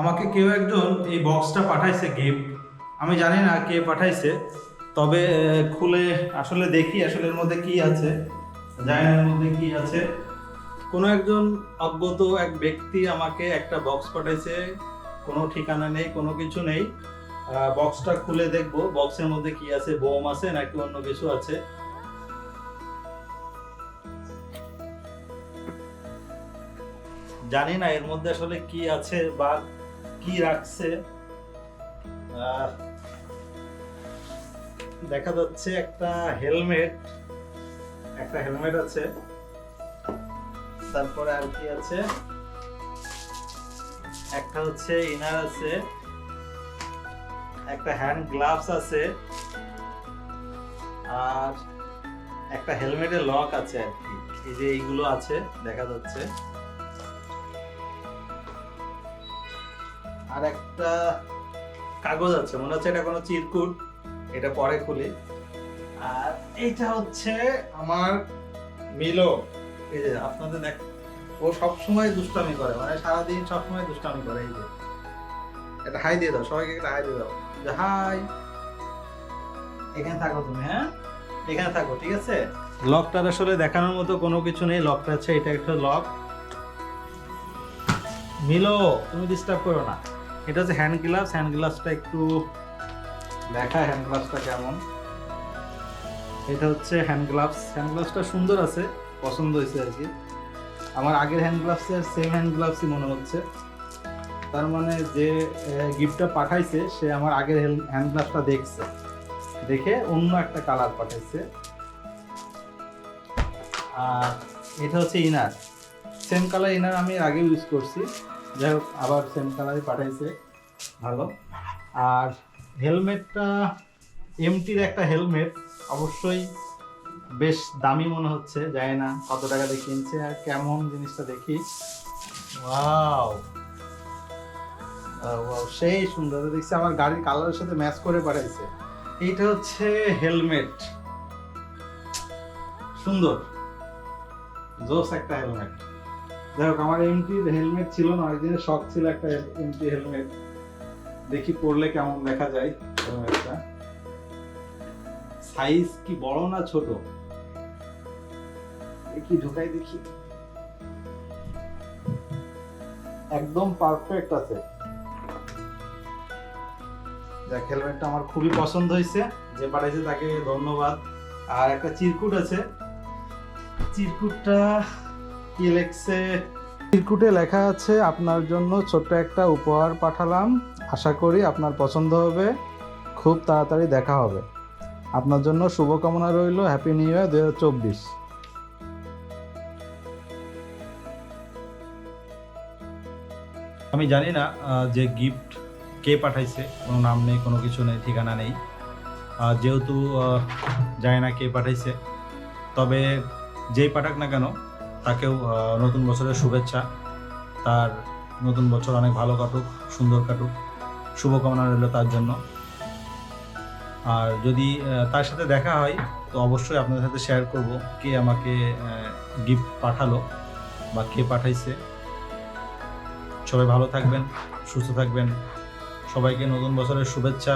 আমাকে কেউ একজন এই বক্সটা পাঠাইছে গিফট আমি জানি না কে পাঠাইছে, তবে খুলে আসলে দেখি আসলে এর মধ্যে কি আছে, জানি এর মধ্যে কি আছে। কোনো একজন অজ্ঞত এক ব্যক্তি আমাকে একটা বক্স পাঠাইছে, কোনো ঠিকানা নেই, কোনো কিছু নেই। বক্সটা খুলে দেখব বক্সের মধ্যে কি আছে, বোম আছে নাকি অন্য কিছু আছে। জানি না এর মধ্যে আসলে কি আছে বা কি রাখছে? আহ, দেখা যাচ্ছে একটা হেলমেট একটা হেলমেট আছে। তারপরে আর কি আছে? একটা হচ্ছে ইনার আছে। একটা হ্যান্ড গ্লাভস আছে। আর একটা হেলমেটের লক আছে আর কি। এই যে এইগুলো আছে দেখা যাচ্ছে। আর একটা কাগজ আছে, মনে হচ্ছে এটা কোনো চিরকুট, এটা পরে খুলি। আর এইটা হচ্ছে আমার মিলো এই যে আপনাদের দেখ, ও সব সময় দুষ্টামি করে মানে সারাদিন সব সময় দুষ্টামি করে, এই যে। এটা হাই দিয়ে দাও, সবাইকে একটা হাই দিয়ে দাও। যে হাই। এখানে থাকো তুমি হ্যাঁ? এখানে থাকো, ঠিক আছে? লকটার আসলে দেখানোর মতো কোনো কিছু নেই, লকটা আছে এটা একটা লক। মিলো, তুমি ডিস্টার্ব করো না। এটা হচ্ছে হ্যান্ড গ্লাভস হ্যান্ড গ্লাভসটা একটু দেখা হ্যান্ড গ্লাভসটা কেমন। এটা হচ্ছে হ্যান্ড গ্লাভস হ্যান্ড গ্লাভসটা সুন্দর আছে, পছন্দ হয়েছে আর কি। আমার আগের হ্যান্ড গ্লাভসের সেম হ্যান্ড গ্লাভসই মনে হচ্ছে। তার মানে যে গিফটটা পাঠাইছে, সে আমার আগের হ্যান্ড গ্লাভসটা দেখছে। দেখে অন্য একটা কালার পাঠাইছে। আর এটা হচ্ছে ইনার সেম কালার ইনার আমি এর আগে ইউজ করছি। যাই হোক, আবার সেম কালারই পাঠাইছে। ভালো। আর হেলমেটটা এমটির একটা হেলমেট। অবশ্যই বেশ দামি মনে হচ্ছে, জানি না কত টাকা দিয়ে কিনছে আর কেমন জিনিসটা দেখি। ওয়াও। সেই সুন্দর। দেখছি আমার গাড়ির কালারের সাথে ম্যাচ করে পাঠাইছে। এইটা হচ্ছে হেলমেট। সুন্দর। জোস একটা হেলমেট। যাই হোক, আমার এমটি হেলমেট ছিল না অনেকদিনের শখ ছিল একটা এমটি হেলমেট দেখি পরলে কেমন দেখা যায় হেলমেটটা সাইজ কি বড় না ছোট? দেখি, ঢুকাই দেখি। একদম পারফেক্ট আছে। দেখ হেলমেটটা আমার খুবই পছন্দ হয়েছে, যে পাঠাইছে তাকে ধন্যবাদ। আর একটা চিরকুট আছে। চিরকুটটা কি লেখছে? চিরকুটে লেখা আছে আপনার জন্য ছোট্ট একটা উপহার পাঠালাম। আশা করি আপনার পছন্দ হবে। খুব তাড়াতাড়ি দেখা হবে। আপনার জন্য শুভকামনা রইল। হ্যাপি নিউ ইয়ার দু হাজার চব্বিশ। আমি জানি না যে গিফট কে পাঠাইছে। কোনো নাম নেই কোনো কিছু নেই ঠিকানা নেই। যেহেতু জানি না কে পাঠাইছে। তবে যেই পাঠাক না কেন তাকেও নতুন বছরের শুভেচ্ছা। তার নতুন বছর অনেক ভালো কাটুক, সুন্দর কাটুক, শুভকামনা রইল তার জন্য। আর যদি তার সাথে দেখা হয়, তো অবশ্যই আপনাদের সাথে শেয়ার করব কে আমাকে গিফট পাঠালো বা কে পাঠাইছে। সবাই ভালো থাকবেন, সুস্থ থাকবেন। সবাইকে নতুন বছরের শুভেচ্ছা।